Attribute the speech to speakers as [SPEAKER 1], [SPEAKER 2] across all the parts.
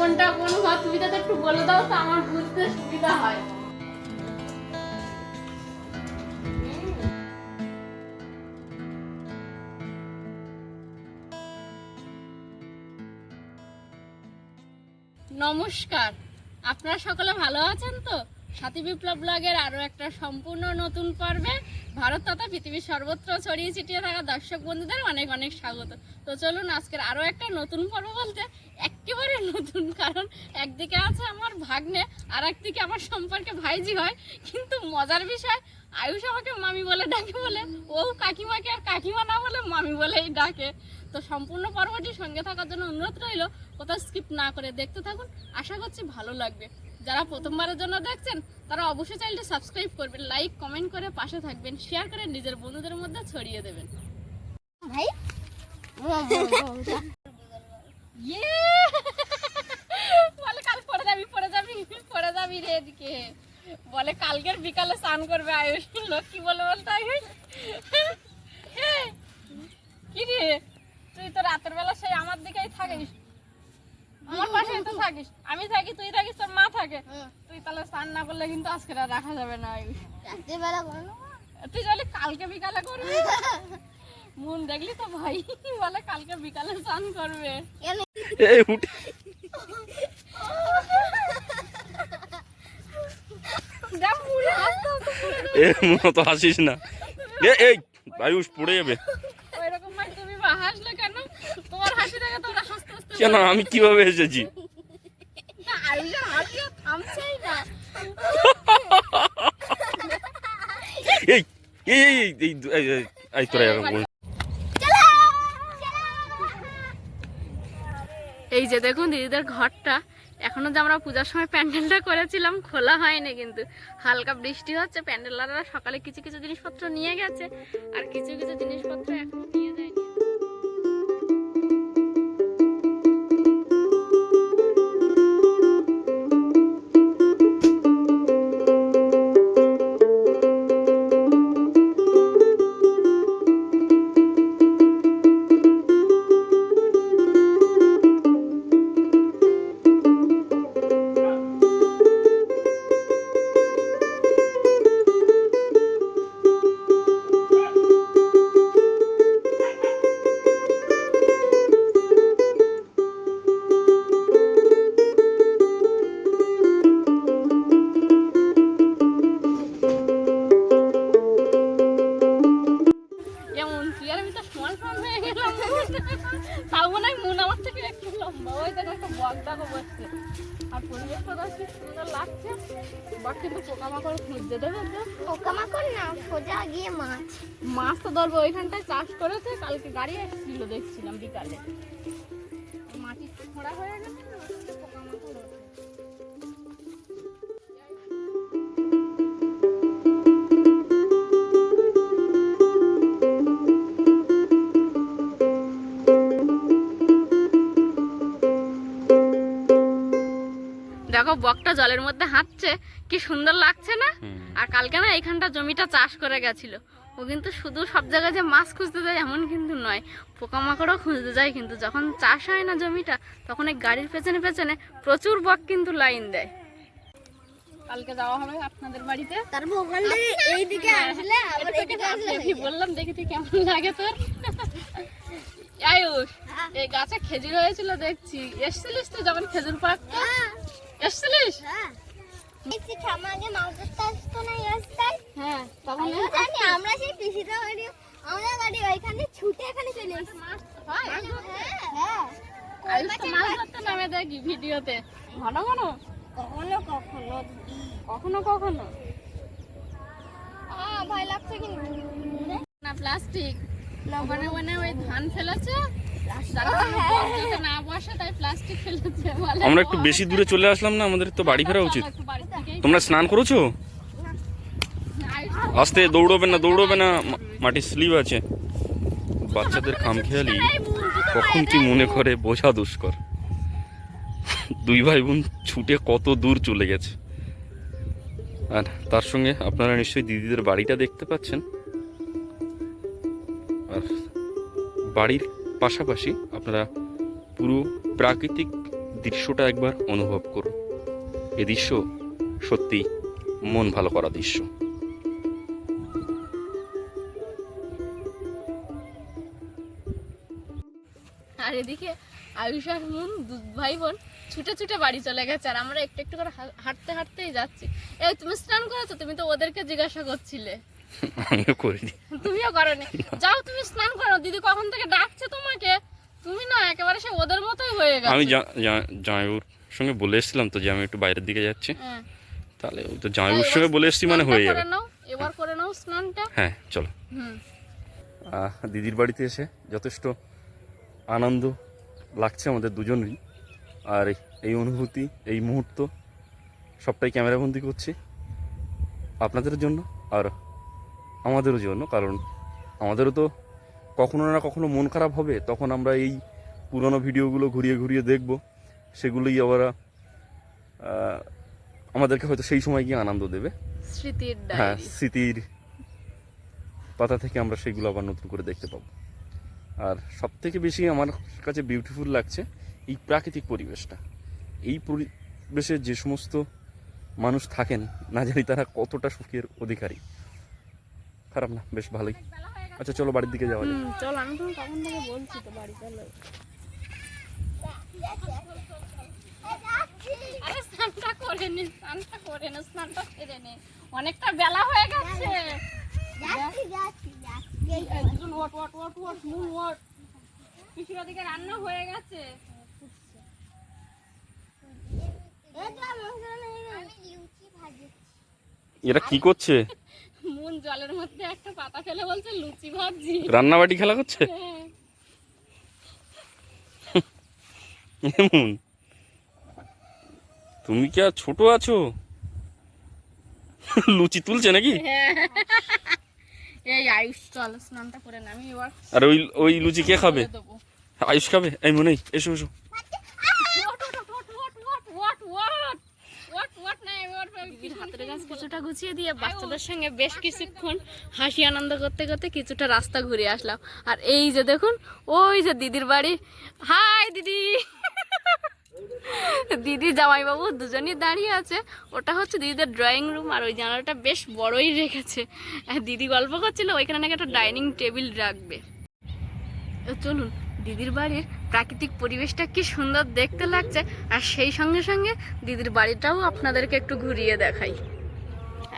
[SPEAKER 1] কোনটা কোন ঘর তুমি তো একটু বলে দাও, তো আমার বুঝতে সুবিধা হয়। নমস্কার। আপনারা সকলে ভালো আছেন তো? সাথী বিপ্লব ব্লগের আরও একটা সম্পূর্ণ নতুন পর্বে ভারত তথা পৃথিবীর সর্বত্র ছড়িয়ে ছিটিয়ে থাকা দর্শক বন্ধুদের অনেক অনেক স্বাগত। তো চলুন আজকের আরও একটা নতুন পর্ব বলতে একেবারে নতুন, কারণ একদিকে আছে আমার ভাগ্নে, আর একদিকে আমার সম্পর্কে ভাইজি হয়। কিন্তু মজার বিষয়, আয়ুষ আমাকে মামি বলে ডাকে বলে, ও কাকিমাকে আর কাকিমা না বলে মামি বলেই ডাকে। তো সম্পূর্ণ পর্বটি সঙ্গে থাকার জন্য অনুরোধ রইল, কোথাও স্কিপ না করে দেখতে থাকুন, আশা করছি ভালো লাগবে। যারা প্রথমবারের জন্য দেখছেন তারা অবশ্যই চ্যানেলটি সাবস্ক্রাইব করবেন লাইক কমেন্ট করে পাশে থাকবেন শেয়ার করে নিজের বন্ধুদের মধ্যে ছড়িয়ে দেবেন।
[SPEAKER 2] ভাই?
[SPEAKER 1] বলে কাল পড়ে যাবি পড়ে যাবি পড়ে যাবি রে এদিকে। বলে কালকের বিকালে স্নান করবে আয়ুষ লোক কি বলে বলতো আয়ুষ। কি রে? তুই তো রাতের বেলা সেই আমার দিকেই থাকিস। আমার পাশে তো থাকিস। আমি থাকি তুই থাকিস তোর মা থাকে। তুই তাহলে স্নান না করলে কিন্তু আজকে আর রাখা যাবে না।
[SPEAKER 2] রাত্রিবেলা
[SPEAKER 1] তুই বলে কালকে বিকালে করবি? মন দেখলি তো ভাই বলে কালকে বিকালে স্নান করবে।
[SPEAKER 3] এই উঠে। মতো হাসিস না। এ এই আয়ুষ পড়ে যাবে
[SPEAKER 1] ওইরকম ভাই তুমি বা হাসলে কেন তোমার হাসি দেখে তোমরা হাসতে হাসতে
[SPEAKER 3] কেন? আমি কীভাবে এসেছি? এই এই এই এই এই এই, এই, এই তোরা এরকম
[SPEAKER 1] এই যে দেখুন দিদিদের ঘরটা এখনও যে আমরা পূজার সময় প্যান্ডেলটা করেছিলাম খোলা হয়নি কিন্তু। হালকা বৃষ্টি হচ্ছে প্যান্ডেলাররা সকালে কিছু কিছু জিনিসপত্র নিয়ে গেছে আর কিছু কিছু জিনিসপত্র এখনও নিয়ে
[SPEAKER 2] সোজা গিয়ে মাছ।
[SPEAKER 1] মাছ তো ধরবো ওইখানটায়, চাষ করেছে, কালকে গাড়ি এসেছিল, দেখছিলাম বিকালে। মাটি খোঁড়া হয়ে গেছে। বকটা জলের মধ্যে হাঁটছে কি সুন্দর লাগছে না? আর কালকে না এখানটা জমিটা চাষ করে গেছিল। ও কিন্তু শুধু সব জায়গায় যে মাছ খুঁজতে যায় এমন কিন্তু নয় পোকামাকড়ও খুঁজতে যায় কিন্তু যখন চাষ হয় না জমিটা তখন এই গাড়ির পেছনে পেছনে প্রচুর বক কিন্তু লাইন দেয়। কালকে যাওয়া হবে আপনাদের বাড়িতে।
[SPEAKER 2] তারপর ওখান থেকে এইদিকে আসলে আবার এদিকে আসলে।
[SPEAKER 1] বললাম দেখি তুই কেমন লাগে তোর? আয়ুষ এই গাছে খেজুর হয়েছিল দেখছি। এসছিলিস তুই যখন খেজুর পাকতো এসছিলিস
[SPEAKER 2] হ্যাঁ।
[SPEAKER 1] হ্যাঁ তখন
[SPEAKER 2] আমরা সেই পিসিটা বাড়ি আমরা বাড়ি ওইখানে ছুটে এখানে চলে এসেছি।
[SPEAKER 1] হয়।
[SPEAKER 2] হ্যাঁ
[SPEAKER 1] নামে দেখি ভিডিওতে। ঘন ঘন?
[SPEAKER 2] কখনো কখনো
[SPEAKER 1] কখনো কখনো?
[SPEAKER 2] ভয় লাগছে কিন্তু।
[SPEAKER 1] না প্লাস্টিক। ওখানে ওই ধান ফেলেছে।
[SPEAKER 3] আমরা একটু বেশি দূরে চলে আসলাম না? আমাদের তো বাড়ি ফেরা উচিত। তোমরা স্নান করেছ? আস্তে দৌড়বে না দৌড়বে না। মাটির স্লিপ আছে। বাচ্চাদের খামখেয়ালি কখন কি মনে করে বোঝা দুষ্কর। দুই ভাই বোন ছুটে কত দূর চলে গেছে। আর তার সঙ্গে আপনারা নিশ্চয়ই দিদিদের বাড়িটা দেখতে পাচ্ছেন। আর বাড়ির পাশাপাশি আপনারা পুরো প্রাকৃতিক দৃশ্যটা একবার অনুভব করুন। এ দৃশ্য সত্যি মন ভালো করা দৃশ্য।
[SPEAKER 1] আর এদিকে আয়ুষ আর মুন ভাই বোন ছুটে ছুটে বাড়ি চলে গেছে আর আমরা একটু একটু করে হাঁটতে হাঁটতেই যাচ্ছি। এই তুমি স্নান করেছ? তুমি তো ওদেরকে জিজ্ঞাসা করছিলে।
[SPEAKER 3] আমিও করিনি।
[SPEAKER 1] তুমিও করনি। যাও তুমি স্নান করো। দিদি কখন থেকে ডাকছে তোমাকে? তুমি না একেবারে সে ওদের মতোই হয়ে গেছে।
[SPEAKER 3] আমি জামাইবাবুর সঙ্গে বলে এসেছিলাম তো যে আমি একটু বাইরের দিকে যাচ্ছি।
[SPEAKER 1] হ্যাঁ।
[SPEAKER 3] তাহলে ওই তো জামাইবাবুর সঙ্গে বলে এসেছি মানে হয়ে যাবে।
[SPEAKER 1] করে এবার করে নাও স্নানটা।
[SPEAKER 3] হ্যাঁ চলো। দিদির বাড়িতে এসে যথেষ্ট আনন্দ লাগছে আমাদের দুজনেরই। আর এই- এই অনুভূতি এই মুহূর্ত সবটাই ক্যামেরাবন্দি করছি আপনাদের জন্য। আর আমাদেরও জন্য কারণ আমাদেরও তো কখনো না কখনো মন খারাপ হবে। তখন আমরা এই পুরনো ভিডিওগুলো ঘুরিয়ে ঘুরিয়ে দেখব। সেগুলোই আবার আমাদেরকে হয়তো সেই সময় গিয়ে আনন্দ দেবে।
[SPEAKER 1] স্মৃতির
[SPEAKER 3] হ্যাঁ স্মৃতির পাতা থেকে আমরা সেগুলো আবার নতুন করে দেখতে পাবো। আর সব থেকে বেশি আমার কাছে বিউটিফুল লাগছে এই প্রাকৃতিক পরিবেশটা। এই পরিবেশে যে সমস্ত মানুষ থাকেন না জানি তারা কতটা সুখের অধিকারী। খারাপ না বেশ ভালোই। আচ্ছা চলো বাড়ির দিকে যাওয়া যাক।
[SPEAKER 1] হুম চল আমি তো কখন থেকে বলছি তো বাড়ি চলো। আরে স্নানটা করে নে স্নানটা করে নে স্নানটা সেরে নে। অনেকটা বেলা হয়ে গেছে।
[SPEAKER 2] যাচ্ছি যাচ্ছি যাচ্ছি।
[SPEAKER 1] এই দুজন ওট ওট ওট ওট মুন ওট পিসির ওদিকে রান্না হয়ে গেছে।
[SPEAKER 3] এরা কি করছে?
[SPEAKER 1] মুন জলের মধ্যে একটা পাতা ফেলে বলছে লুচি ভাবছি।
[SPEAKER 3] রান্নাবাটি খেলা করছে?
[SPEAKER 1] হ্যাঁ।
[SPEAKER 3] এমন তুমি কি আর ছোট আছো? লুচি তুলছে নাকি?
[SPEAKER 1] হ্যাঁ। এই আয়ুষ চল স্নানটা করে না আমি এবার
[SPEAKER 3] আর ওই ওই লুচি কে খাবে? আয়ুষ খাবে? এই মনে এসো এসো
[SPEAKER 1] হাতের কাজ কিছুটা গুছিয়ে দিয়ে বাচ্চাদের সঙ্গে বেশ কিছুক্ষণ হাসি আনন্দ করতে করতে কিছুটা রাস্তা ঘুরে আসলাম। আর এই যে দেখুন ওই যে দিদির বাড়ি। হাই দিদি! দিদি জামাইবাবু দুজনই দাঁড়িয়ে আছে। ওটা হচ্ছে দিদিদের ড্রয়িং রুম আর ওই জানালাটা বেশ বড়ই রেখেছে। দিদি গল্প করছিল ওইখানে নাকি একটা ডাইনিং টেবিল রাখবে। চলুন দিদির বাড়ির প্রাকৃতিক পরিবেশটা কি সুন্দর দেখতে লাগছে। আর সেই সঙ্গে সঙ্গে দিদির বাড়িটাও আপনাদেরকে একটু ঘুরিয়ে দেখাই।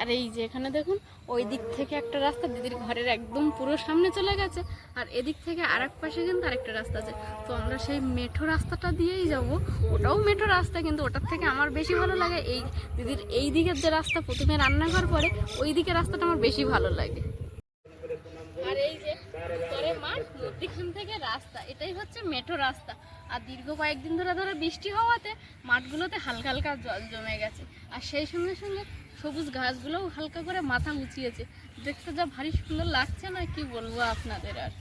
[SPEAKER 1] আর এই যে এখানে দেখুন, ওই দিক থেকে একটা রাস্তা দিদির ঘরের একদম পুরো সামনে চলে গেছে। আর এদিক থেকে আর এক পাশে কিন্তু আরেকটা রাস্তা আছে। তো আমরা সেই মেঠো রাস্তাটা দিয়েই যাব। ওটাও মেঠো রাস্তা, কিন্তু ওটার থেকে আমার বেশি ভালো লাগে এই দিদির এই দিকের যে রাস্তা প্রথমে রান্নাঘর পরে ওই দিকের রাস্তাটা আমার বেশি ভালো লাগে আর এই যে উত্তরে মধ্যিখান থেকে রাস্তা, এটাই হচ্ছে মেঠো রাস্তা। আর দীর্ঘ কয়েকদিন ধরে ধরে বৃষ্টি হওয়াতে মাঠগুলোতে হালকা হালকা জল জমে গেছে। আর সেই সঙ্গে সঙ্গে সবুজ ঘাসগুলোও হালকা করে মাথা উঁচিয়েছে। দেখতে যা ভারী সুন্দর লাগছে না, কি বলব আপনাদের আর।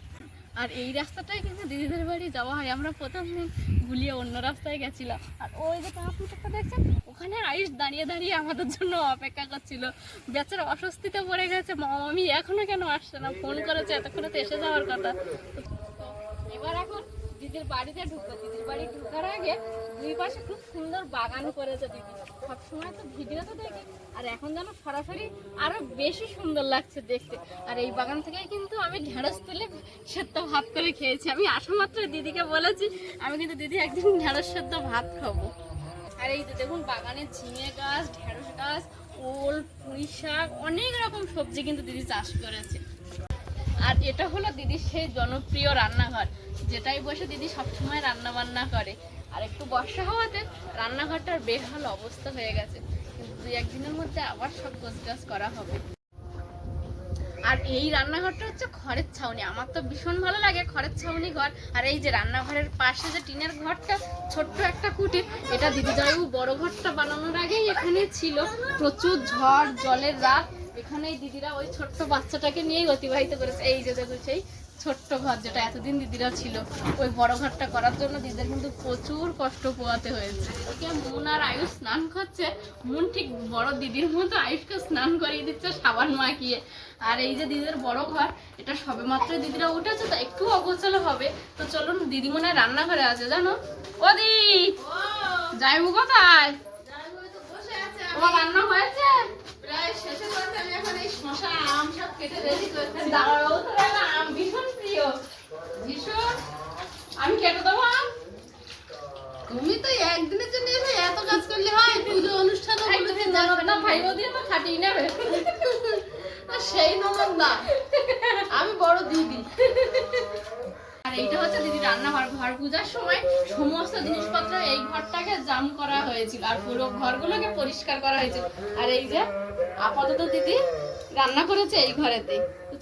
[SPEAKER 1] আর এই রাস্তাটাই কিন্তু দিদিদের বাড়ি যাওয়া হয়। আমরা প্রথম দিন গুলিয়ে অন্য রাস্তায় গেছিলাম। আর ওই যে ট্রান্সমিটারটা দেখছেন, ওখানে আয়ুষ দাঁড়িয়ে দাঁড়িয়ে আমাদের জন্য অপেক্ষা করছিল। বেচারা অস্বস্তিতে পড়ে গেছে। মামি এখনও কেন আসছে না? ফোন করেছে, এতক্ষণে তো এসে যাওয়ার কথা। এবার এখন দিদির বাড়িতে ঢুকবো দিদির বাড়ি ঢোকার আগে দুই পাশে খুব সুন্দর বাগান করেছে দিদি। সবসময় তো ভিডিও তো দেখি। আর এখন যেন সরাসরি আরও বেশি সুন্দর লাগছে দেখতে। আর এই বাগান থেকেই কিন্তু আমি ঢেঁড়স তুলে সেদ্ধ ভাত করে খেয়েছি। আমি আসা মাত্র দিদিকে বলেছি, আমি কিন্তু দিদি একদিন ঢেঁড়স সেদ্ধ ভাত খাব। আর এই যে দেখুন, বাগানে ঝিঙে গাছ, ঢেঁড়স গাছ, ওল, পুঁই শাক, অনেক রকম সবজি কিন্তু দিদি চাষ করেছে। আর এটা হলো দিদির সেই জনপ্রিয় রান্নাঘর, যেটাই বসে দিদি সবসময় রান্না বান্না করে। আর একটু বর্ষা হওয়াতে রান্নাঘরটার বেহাল অবস্থা হয়ে গেছে। কিন্তু দুই একদিনের মধ্যে আবার সব গোছগাছ করা হবে। আর এই রান্নাঘরটা হচ্ছে খড়ের ছাউনি। আমার তো ভীষণ ভালো লাগে খড়ের ছাউনি ঘর। আর এই যে রান্নাঘরের পাশে যে টিনের ঘরটা, ছোট্ট একটা কুটির এটা দিদি জামাইবু বড় ঘরটা বানানোর আগেই এখানে ছিল। প্রচুর ঝড়, জলের রাত। এখানেই দিদিরা ওই ছোট্ট বাচ্চাটাকে নিয়েই অতিবাহিত করেছে। এই যে দেখো সেই ছোট্ট ঘর যেটা এতদিন দিদিরা ছিল, ওই বড় ঘরটা করার জন্য দিদিদের কিন্তু প্রচুর কষ্ট পোয়াতে হয়েছে। মন আর আয়ুষ স্নান করছে, মন ঠিক বড় দিদির মতো আয়ুষকে স্নান করিয়ে দিচ্ছে সাবান মাখিয়ে। আর এই যে দিদিদের বড় ঘর, এটা সবে মাত্র দিদিরা উঠেছে, তো একটু অগোছালো হবে। তো চলুন দিদি মনে হয় রান্নাঘরে আছে, জানো? ও দি যাইবো কোথায়? তোমার রান্না হয়েছে? প্রায় আমি এখন এই শশা আম সব কেটে রেডি করতে দাঁড়াবো তো না আম ভীষণ প্রিয়। ভীষণ। আমি কেটে দেবো আম?
[SPEAKER 4] তুমি তো একদিনের জন্য এসে এত কাজ করলে হয়? পুজো অনুষ্ঠান
[SPEAKER 1] না ভাই দিয়ে তো খাটিয়ে নেবে।
[SPEAKER 4] সেই ননদ না আমি বড় দিদি।
[SPEAKER 1] আর এইটা হচ্ছে দিদি রান্নাঘর, ঘর পূজার সময় সমস্ত জিনিসপত্র এই ঘরটাকে জাম করা হয়েছিল আর পুরো ঘরগুলোকে পরিষ্কার করা হয়েছিল। আর এই যে আপাতত দিদি রান্না করেছে এই ঘরেতে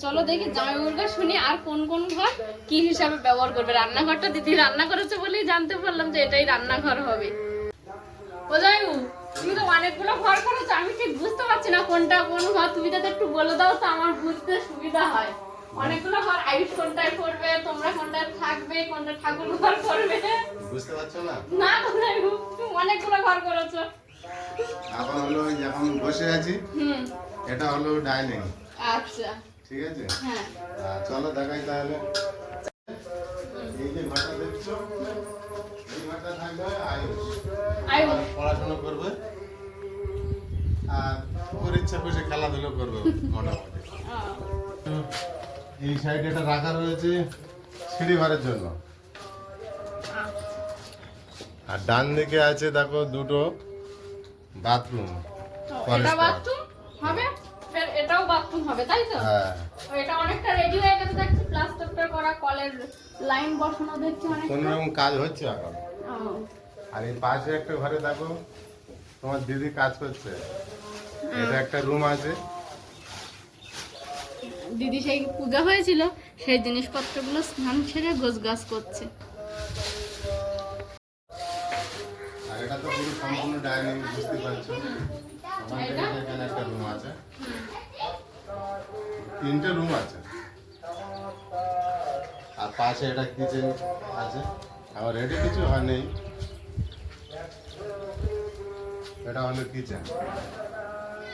[SPEAKER 1] চলো দেখি জামাইবাবুকে শুনি আর কোন কোন ঘর কি হিসাবে ব্যবহার করবে। রান্নাঘরটা দিদি রান্না করেছে বলেই জানতে পারলাম যে এটাই রান্নাঘর হবে। ও জামাইবাবু তুমি তো অনেকগুলো ঘর করেছ, আমি ঠিক বুঝতে পারছি না কোনটা কোন ঘর। তুমি যাতে একটু বলে দাও তো আমার বুঝতে সুবিধা হয়। অনেকগুলো ঘর আয়ুষ কোনটায় করবে তোমরা কোনটায় থাকবে কোনটা ঠাকুর ঘর করবে
[SPEAKER 5] বুঝতে পারছ না?
[SPEAKER 1] না তুমি অনেকগুলো ঘর করেছ।
[SPEAKER 5] এখন হলো এখন বসে আছি
[SPEAKER 1] হুম।
[SPEAKER 5] এটা হলো ডাইনিং।
[SPEAKER 1] আচ্ছা।
[SPEAKER 5] ঠিক আছে?
[SPEAKER 1] হ্যাঁ।
[SPEAKER 5] চলো দেখাই তাহলে। এই যে ঘরটা দেখছ এই ঘরটা থাকবে আয়ুষ।
[SPEAKER 1] আয়ুষ।
[SPEAKER 5] পড়াশোনা করবে আর ওর ইচ্ছা খুশি খেলাধুলো করবে। এই সাইডে এটা রাখা রয়েছে সিঁড়ি ঘরের জন্য। আর ডান দিকে আছে দেখো দুটো বাথরুম
[SPEAKER 1] তো এটা বাথরুম হবে? এটাও বাথরুম হবে তাই তো?
[SPEAKER 5] হ্যাঁ।
[SPEAKER 1] ও, এটা অনেকটা রেডি হয়ে গেছে দেখছি প্লাস্টারটা করা কলের লাইন বসানো দেখছি
[SPEAKER 5] কোন রকম কাজ হচ্ছে এখন? আর এই পাশে একটা ঘরে দেখো তোমার দিদি কাজ করছে। এটা একটা রুম আছে।
[SPEAKER 1] দিদি সেই পূজা হয়েছিল সেই জিনিসপত্রগুলো স্নান সেরে গোছ গাছ করছে
[SPEAKER 5] তিনটে রুম আছে। আর পাশে এটা কিচেন আছে। আমার রেডি কিছু হয় নেই। এটা হলো কিচেন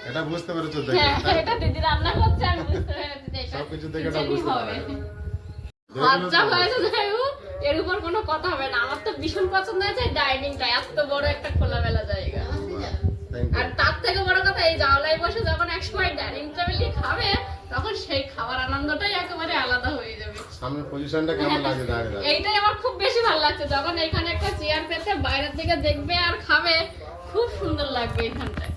[SPEAKER 5] এটা বুঝতে পেরেছ দেখে।
[SPEAKER 1] হ্যাঁ এটা দিদি রান্না করছে আমি বুঝতে পেরেছি যে
[SPEAKER 5] দেখে এটা বুঝতে
[SPEAKER 1] হবে।
[SPEAKER 5] পারে।
[SPEAKER 1] হয়েছে যাই এর উপর কোনো কথা হবে না। আমার তো ভীষণ পছন্দ হয়েছে ডাইনিংটা এত বড় একটা খোলামেলা জায়গা। আর তার থেকে বড় কথা এই জাওলায় বসে যখন এক সময় ডাইনিং টেবিলে খাবে তখন সেই খাবার আনন্দটাই একেবারে আলাদা হয়ে যাবে।
[SPEAKER 5] সামনের পজিশনটা কেমন লাগে দাঁড়িয়ে দাঁড়িয়ে
[SPEAKER 1] এইটাই আমার খুব বেশি ভালো লাগছে। যখন এখানে একটা চেয়ার পেতে বাইরের দিকে দেখবে আর খাবে খুব সুন্দর লাগবে এখানটায়।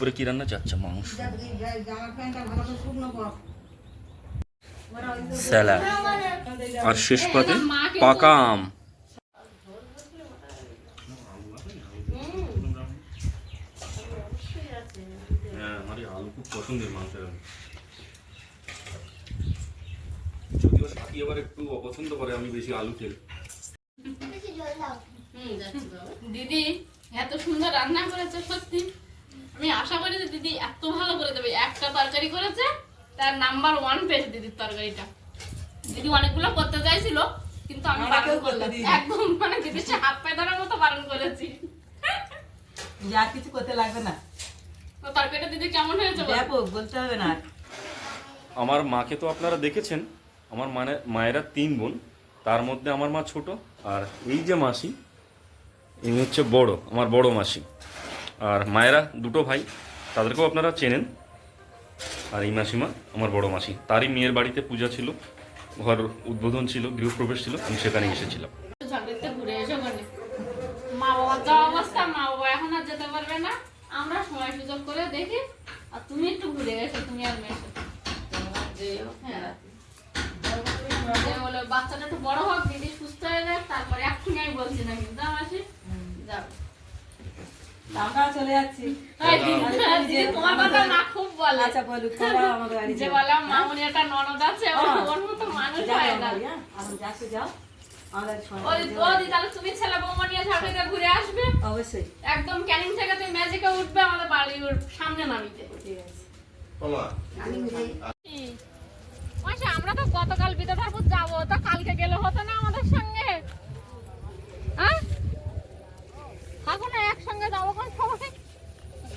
[SPEAKER 3] দুপুরে কি রান্না চাচ্ছে মাংস? স্যালাড। আর শেষ পাতে পাকা আম। হ্যাঁ আমার আলু খুব পছন্দের যদিও সাথী আবার একটু অপছন্দ করে আমি বেশি আলু খেলে
[SPEAKER 1] দিদি এত সুন্দর রান্না করেছে সত্যি। আমি আশা করি যে দিদি এত ভালো করে দেবে। একটা তরকারি করেছে তার নাম্বার ওয়ান পেয়েছে দিদির তরকারিটা। দিদি অনেকগুলো করতে চাইছিল কিন্তু আমি বারণ করলাম। একদম মানে দিদির সে হাত পায়ে ধরার মতো বারণ করেছি।
[SPEAKER 6] যা কিছু করতে লাগবে না।
[SPEAKER 1] তো তরকারিটা দিদি কেমন হয়েছে?
[SPEAKER 6] ব্যাপক বলতে হবে না।
[SPEAKER 3] আমার মাকে তো আপনারা দেখেছেন আমার মানে মায়েরা তিন বোন তার মধ্যে আমার মা ছোট আর এই যে মাসি ইনি হচ্ছে বড় আমার বড় মাসি। আর মায়েরা দুটো ভাই, তাদেরকেও আপনারা চেনেন। আর এই মাসিমা, আমার বড় মাসি। তারই মেয়ের বাড়িতে পূজা ছিল, ঘর উদ্বোধন ছিল, গৃহপ্রবেশ ছিল, আমি সেখানে এসেছিলাম।
[SPEAKER 1] বলে মা বাবা আমরা করে দেখি। আর তুমি একটু ঘুরে এসো, তুমি হ্যাঁ। বাচ্চাটা একটু বড় হোক, দিদি সুস্থ হয়ে যাক, তারপরে এক্ষুনি আমি বলছি না কিন্তু মাসি? যাও।
[SPEAKER 6] আমরাও চলে যাচ্ছি।
[SPEAKER 1] এই দিদি, দিদি তোমার কথা না খুব বলে।
[SPEAKER 6] আচ্ছা বলুক তোমরা আমাদের বাড়ি
[SPEAKER 1] যে
[SPEAKER 6] যাও।
[SPEAKER 1] মামুনি একটা ননদ আছে ওর
[SPEAKER 6] হ্যাঁ।
[SPEAKER 1] মতো মানুষ হয় না।
[SPEAKER 6] হ্যাঁ? যাও।
[SPEAKER 1] একদম ক্যানিং থেকে তুমি ম্যাজিকে উঠবে আমাদের বাড়ির সামনে নামিতে।
[SPEAKER 6] ঠিক আছে।
[SPEAKER 1] আমরা তো গতকাল বিদ্যা ঠাকুর যাব তা কালকে গেলে হতো না আমাদের সঙ্গে? হ্যাঁ? থাকো না একসঙ্গে যাব কোন সময়?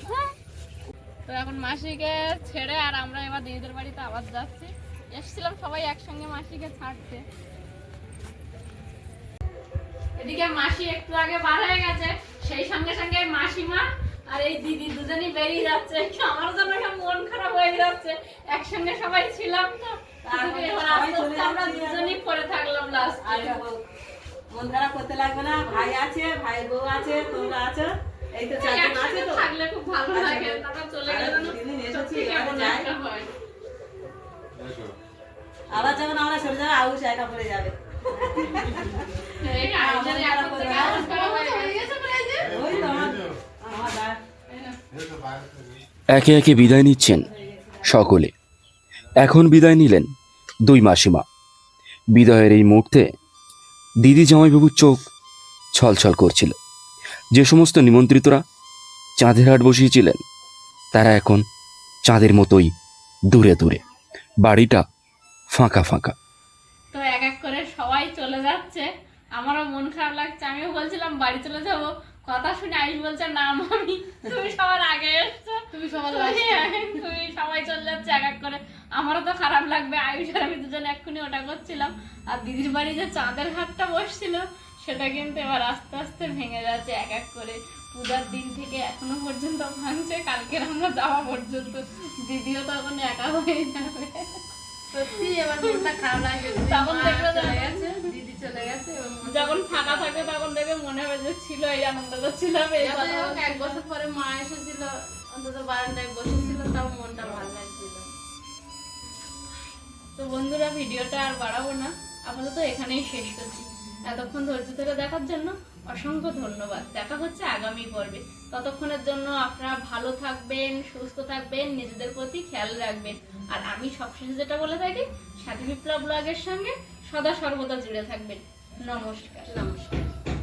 [SPEAKER 1] হ্যাঁ? তো এখন মাসিকে ছেড়ে আর আমরা এবার দিদিদের বাড়িতে আবার যাচ্ছি। এসছিলাম সবাই একসঙ্গে মাসিকে ছাড়তে। এদিকে মাসি একটু আগে বার হয়ে গেছে সেই সঙ্গে সঙ্গে মাসিমা আর এই দিদি দুজনই বেরিয়ে যাচ্ছে। আমার জন্য মন খারাপ হয়ে যাচ্ছে। একসঙ্গে সবাই ছিলাম তো আমরা দুজনই পড়ে থাকলাম লাস্টে।
[SPEAKER 6] মন খারাপ করতে লাগবে না ভাই আছে ভাই বউ আছে তোমরা আছো এই তো চারজন আছে তো?
[SPEAKER 1] থাকলে খুব ভালো
[SPEAKER 6] আচ্ছা,
[SPEAKER 1] লাগে তারপর চলে
[SPEAKER 6] আর
[SPEAKER 1] গেলে না
[SPEAKER 6] দুদিন এসেছি, যাই। আবার যখন আমরা চলে যাব আউশ একা পড়ে যাবে।
[SPEAKER 3] একে একে বিদায় নিচ্ছেন সকলে। এখন বিদায় নিলেন দুই মাসিমা। বিদায়ের এই মুহূর্তে দিদি জামাইবাবুর চোখ ছলছল করছিল। যে সমস্ত নিমন্ত্রিতরা চাঁদের হাট বসিয়েছিলেন, তারা এখন চাঁদের মতোই দূরে দূরে। বাড়িটা ফাঁকা ফাঁকা।
[SPEAKER 1] তো এক এক করে সবাই চলে যাচ্ছে। আমারও মন খারাপ লাগছে। আমিও বলছিলাম, বাড়ি চলে যাব। কথা শুনে আয়ুষ বলছে না মামি তুমি সবার আগে এসছো।
[SPEAKER 4] তুমি সবার
[SPEAKER 1] তুমি- তুমি সবাই চলে যাচ্ছে এক এক করে। আমারও তো খারাপ লাগবে আয়ুষ আর আমি দুজন এক্ষুনি ওটা করছিলাম। আর দিদির বাড়ি যে চাঁদের হাটটা বসছিল সেটা কিন্তু এবার আস্তে আস্তে ভেঙে যাচ্ছে এক এক করে। পূজার দিন থেকে এখনও পর্যন্ত ভাঙছে কালকের আমরা যাওয়া পর্যন্ত। দিদিও তখন একা হয়ে যাবে।
[SPEAKER 4] সত্যি এবার মনটা খারাপ লাগে
[SPEAKER 1] তখন
[SPEAKER 4] মা
[SPEAKER 1] দেখবে
[SPEAKER 4] চলে
[SPEAKER 1] যখন-
[SPEAKER 4] গেছে দিদি চলে গেছে
[SPEAKER 1] যখন ফাঁকা থাকে তখন দেখবে মনে হবে যে ছিল এই আনন্দ করছিলাম এই
[SPEAKER 4] যাতে
[SPEAKER 1] কথা
[SPEAKER 4] হোক, এক বছর পরে মা এসেছিল অন্তত বারান্দায় বসেছিল তাও মনটা ভালো লাগছিল।
[SPEAKER 1] তো বন্ধুরা ভিডিওটা আর বাড়াবো না। আপাতত এখানেই শেষ করছি। এতক্ষণ ধৈর্য ধরে দেখার জন্য অসংখ্য ধন্যবাদ। দেখা হচ্ছে আগামী পর্বে। ততক্ষণের জন্য আপনারা ভালো থাকবেন, সুস্থ থাকবেন, নিজেদের প্রতি খেয়াল রাখবেন। আর আমি সবশেষে যেটা বলে থাকি সাথী বিপ্লব ব্লগের সঙ্গে সদা সর্বদা জুড়ে থাকবেন। নমস্কার।
[SPEAKER 4] নমস্কার।